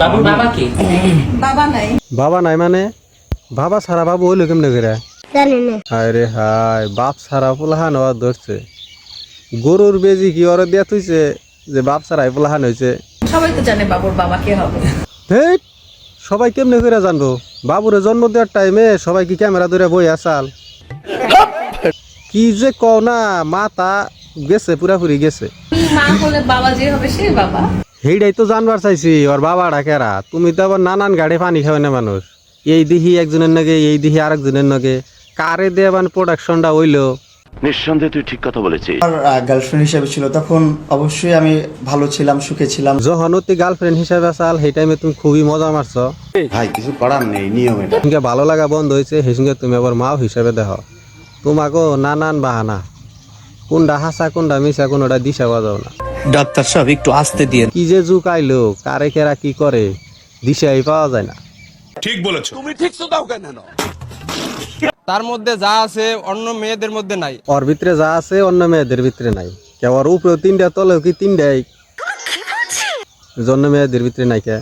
বাবুর বাবা কি? বাবা নাই। বাবা নাই মানে? বাবা সারা বাবু হইল কেমনে করে? জানি না। হায় রে হায় বাপ সারা পোলাহান হওয়া ধরছে। গরুর বেজি কি ওরা দিয়া থইছে যে বাপ সারাই পোলাহান হয়েছে সবাই তো জানে বাবুর বাবা কে হবে। হেই সবাই কেমনে করে জানব? বাবুরে জন্ম দেওয়ার টাইমে সবাই কি ক্যামেরা ধরে বই আসাল কি যে কও না মাতা গেছে পুরাপুরি গেছে। মা হলে বাবা যে হবে সে বাবা। সেইটাই তো জানবার চাইছি ওর বাবা ডাকেরা তুমি তো আবার নানান গাড়ি পানি খাওয়া না মানুষ। এই দিহি একজনের নগে এই দিহি আরেকজনের নগে। কারে দিয়ে মানে প্রোডাকশনটা হইল? নিঃসন্দেহে তুই ঠিক কথা বলেছিস। আমার গার্লফ্রেন্ড হিসেবে ছিল তখন অবশ্যই আমি ভালো ছিলাম সুখে ছিলাম। যখন তুই গার্লফ্রেন্ড হিসাবে আসাল সেই টাইমে তুমি খুবই মজা মারছো। ভাই কিছু করার নেই নিয়ম। এটা ভালো লাগা বন্ধ হয়েছে সেই সঙ্গে তুমি আবার মাও হিসাবে দেখো। তোমাকেও নানান বাহানা। কোনটা হাসা কোনটা মিশা কোনটা দিশা বাজাও না। ডাক্তার সাহেব একটু আসতে দিয়ে কি যে যুগ আইলো কারে কেরা কি করে দিশাই পাওয়া যায় না। ঠিক বলেছ। তুমি ঠিক তো দাও কেন? তার মধ্যে যা আছে অন্য মেয়েদের মধ্যে নাই। ওর ভিতরে যা আছে অন্য মেয়েদের ভিতরে নাই। কেউ ওর উপরে তিনটা তলেও কি তিনটাই? জন্য মেয়েদের ভিতরে নাই কে?